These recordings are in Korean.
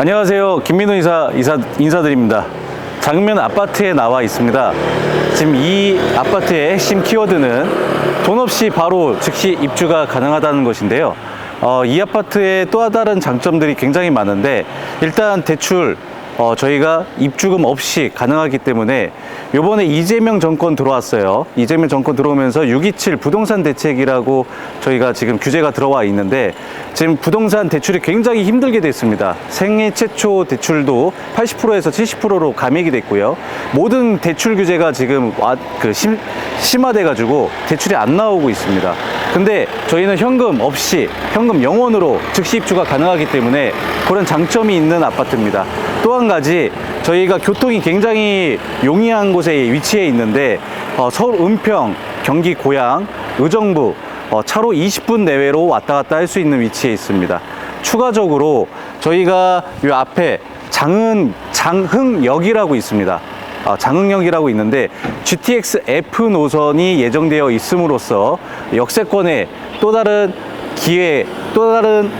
안녕하세요. 김민호 이사, 이사 인사드립니다. 장면 아파트에 나와 있습니다. 지금 이 아파트의 핵심 키워드는 돈 없이 바로 즉시 입주가 가능하다는 것인데요. 어, 이 아파트의 또 다른 장점들이 굉장히 많은데 일단 대출 어, 저희가 입주금 없이 가능하기 때문에 요번에 이재명 정권 들어왔어요. 이재명 정권 들어오면서 627 부동산 대책이라고 저희가 지금 규제가 들어와 있는데 지금 부동산 대출이 굉장히 힘들게 됐습니다. 생애 최초 대출도 80%에서 70%로 감액이 됐고요. 모든 대출 규제가 지금 와, 그 심, 심화돼 가지고 대출이 안 나오고 있습니다. 근데 저희는 현금 없이 현금 영원으로 즉시 입주가 가능하기 때문에 그런 장점이 있는 아파트입니다. 또 한 가지 저희가 교통이 굉장히 용이한 곳에 위치해 있는데 어, 서울 은평, 경기 고양, 의정부 어, 차로 20분 내외로 왔다 갔다 할 수 있는 위치에 있습니다. 추가적으로 저희가 이 앞에 장은 장흥역이라고 있습니다. 아, 장흥역이라고 있는데 GTX F 노선이 예정되어 있음으로써 역세권에 또 다른 기회, 또 다른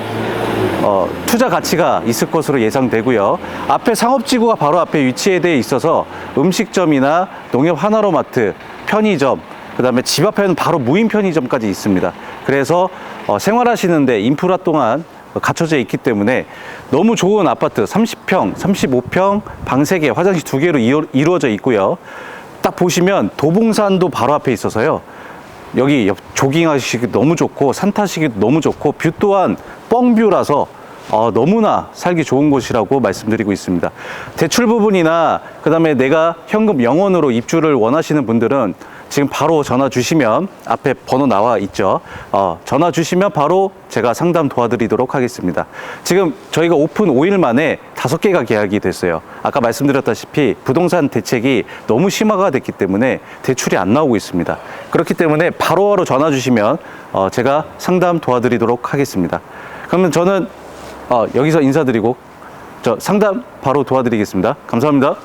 어, 투자 가치가 있을 것으로 예상되고요. 앞에 상업지구가 바로 앞에 위치해 있어서 음식점이나 농협 하나로마트, 편의점, 그 다음에 집 앞에는 바로 무인 편의점까지 있습니다. 그래서 어, 생활하시는데 인프라 또한 갖춰져 있기 때문에 너무 좋은 아파트 30평, 35평, 방 3개, 화장실 2개로 이루어져 있고요. 딱 보시면 도봉산도 바로 앞에 있어서요. 여기 옆 조깅하시기 너무 좋고 산 타시기도 너무 좋고 뷰 또한 뻥뷰라서 어, 너무나 살기 좋은 곳이라고 말씀드리고 있습니다. 대출 부분이나 그다음에 내가 현금 영원으로 입주를 원하시는 분들은 지금 바로 전화 주시면 앞에 번호 나와 있죠. 어, 전화 주시면 바로 제가 상담 도와드리도록 하겠습니다. 지금 저희가 오픈 5일 만에 다섯 개가 계약이 됐어요. 아까 말씀드렸다시피 부동산 대책이 너무 심화가 됐기 때문에 대출이 안 나오고 있습니다. 그렇기 때문에 바로바로 전화 주시면 어, 제가 상담 도와드리도록 하겠습니다. 그러면 저는 어, 여기서 인사드리고 저 상담 바로 도와드리겠습니다. 감사합니다.